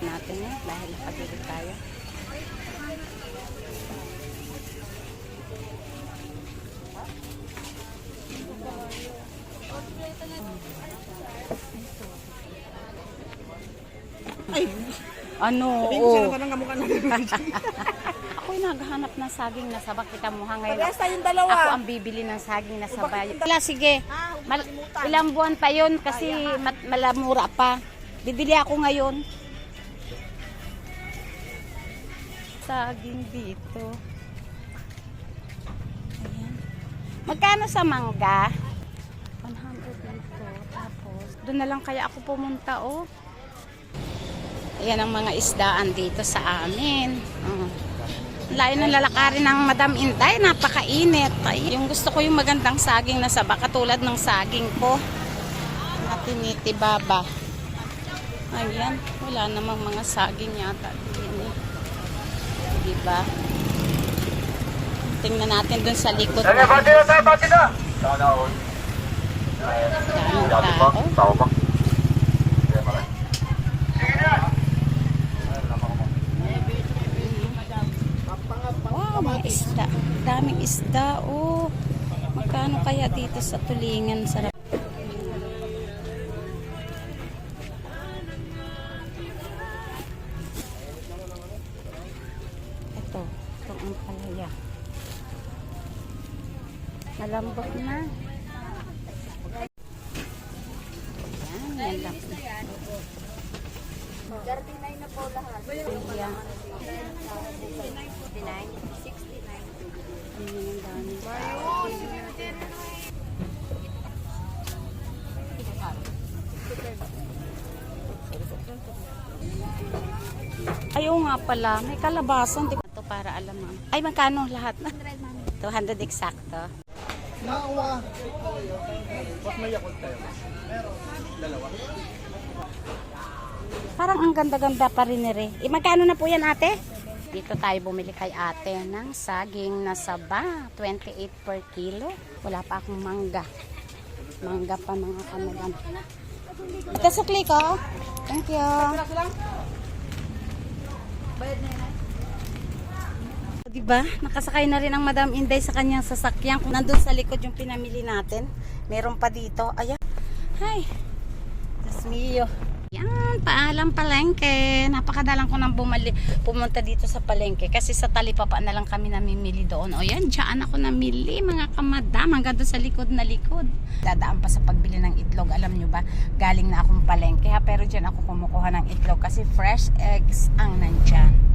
natin eh, dahil nakabili tayo. Ay, Ano? oo. na. Ako'y naghahanap ng saging na sabak. Kita mo ha ngayon. Parehas tayong dalawa. Ako ang bibili ng saging na sabay. Wala, sige. Ah, Mal- ilang buwan pa yun kasi mat- malamura pa. Bibili ako ngayon. Saging dito. Ayan. Magkano sa mangga? 100 dito. Tapos, doon na lang kaya ako pumunta, oh. Ayan ang mga isdaan dito sa amin. Oh. Layo ng lalakarin ng Madam Intay, napakainit. Ay, yung gusto ko yung magandang saging na saba, katulad ng saging ko. Na tinitibaba. Ayan, wala namang mga saging yata din eh. Diba? Tingnan natin dun sa likod. Sige, pati na tayo, pati na! Daming ba? tao. Tao ba? Wow, mga isda. Daming isda, oh. Magkano kaya dito sa tulingan? Sarap. Ito, ito ang palaya. Malambot na. Yan, yan lang. Ayan. Ayan, ang dami. Ayaw nga pala, may kalabasan. Para alam mo? Ay, magkano lahat na? 200 eksakto. Nakawa. Parang ang ganda-ganda pa rin ni Re. Eh, magkano na po yan ate? Dito tayo bumili kay ate ng saging na saba. 28 per kilo. Wala pa akong mangga. Mangga pa mga kamagan. Ito sukli ko. Thank you. Diba? Nakasakay na rin ang Madam Inday sa kanyang sasakyan. Kung nandun sa likod yung pinamili natin, meron pa dito. Ayan. Diyos mio. Yan, paalam palengke. Napakadalang ko nang bumali, pumunta dito sa palengke. Kasi sa talipapa na lang kami namimili doon. O yan, dyan ako namili mga kamadam. Hanggang doon sa likod na likod. Dadaan pa sa pagbili ng itlog. Alam nyo ba, galing na akong palengke ha. Pero dyan ako kumukuha ng itlog kasi fresh eggs ang nandyan.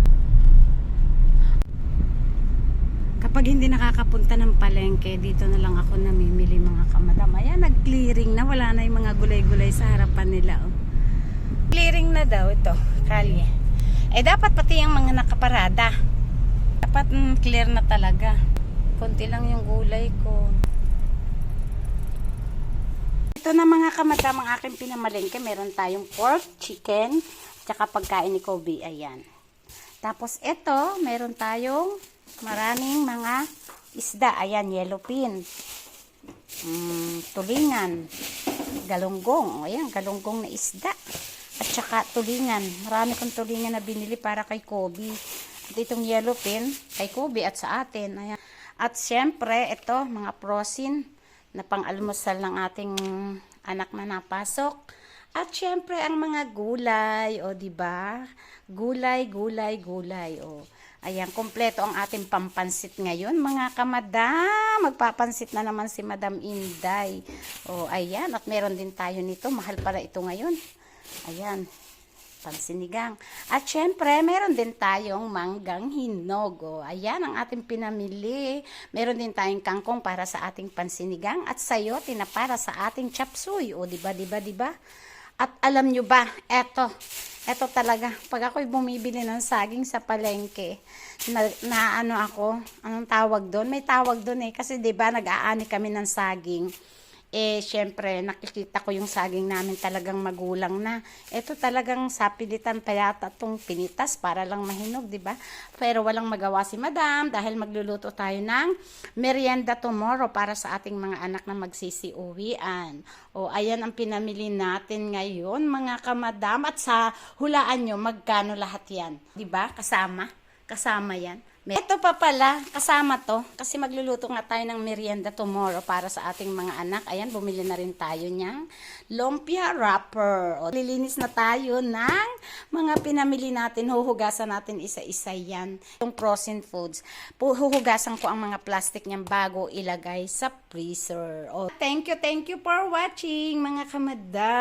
Kapag hindi nakakapunta ng palengke, dito na lang ako namimili mga kamadam. Ayan, nag-clearing na. Wala na yung mga gulay-gulay sa harapan nila. Oh. Clearing na daw ito, kalye. Eh, dapat pati yung mga nakaparada. Dapat mm, clear na talaga. Konti lang yung gulay ko. Ito na mga kamadam ang aking pinamalengke. Meron tayong pork, chicken, tsaka pagkain ni Kobe. Ayan. Tapos ito, meron tayong maraming mga isda. Ayan, yellow pin. Mm, tulingan. Galunggong. Ayan, galunggong na isda. At saka tulingan. Marami kong tulingan na binili para kay Kobe. At itong yellow pin, kay Kobe at sa atin. Ayan. At syempre, ito, mga prosin na pang-almusal ng ating anak na napasok. At syempre, ang mga gulay, o di ba? Gulay, gulay, gulay, o. Ayan, kompleto ang ating pampansit ngayon, mga kamadam. Magpapansit na naman si Madam Inday. O, ayan, at meron din tayo nito. Mahal para ito ngayon. Ayan, pansinigang. At syempre, meron din tayong manggang hinog. O, ayan ang ating pinamili. Meron din tayong kangkong para sa ating pansinigang at sayote na para sa ating chapsuy. O, diba, diba, diba? At alam nyo ba, eto, eto talaga, pag ako'y bumibili ng saging sa palengke, na, na ano ako, anong tawag doon? May tawag doon eh, kasi ba nag-aani kami ng saging. Eh, syempre, nakikita ko yung saging namin talagang magulang na. Ito talagang sapilitan pa yata itong pinitas para lang mahinog, di ba? Pero walang magawa si madam dahil magluluto tayo ng merienda tomorrow para sa ating mga anak na magsisiuwian. O, ayan ang pinamili natin ngayon, mga kamadam. At sa hulaan nyo, magkano lahat yan? Di ba? Kasama? Kasama yan. Ito pa pala, kasama to. Kasi magluluto nga tayo ng merienda tomorrow para sa ating mga anak. Ayan, bumili na rin tayo niyang lumpia wrapper. O, lilinis na tayo ng mga pinamili natin. Huhugasan natin isa-isa yan. Yung frozen foods. Huhugasan ko ang mga plastic niyang bago ilagay sa freezer. O, thank you, thank you for watching mga kamada.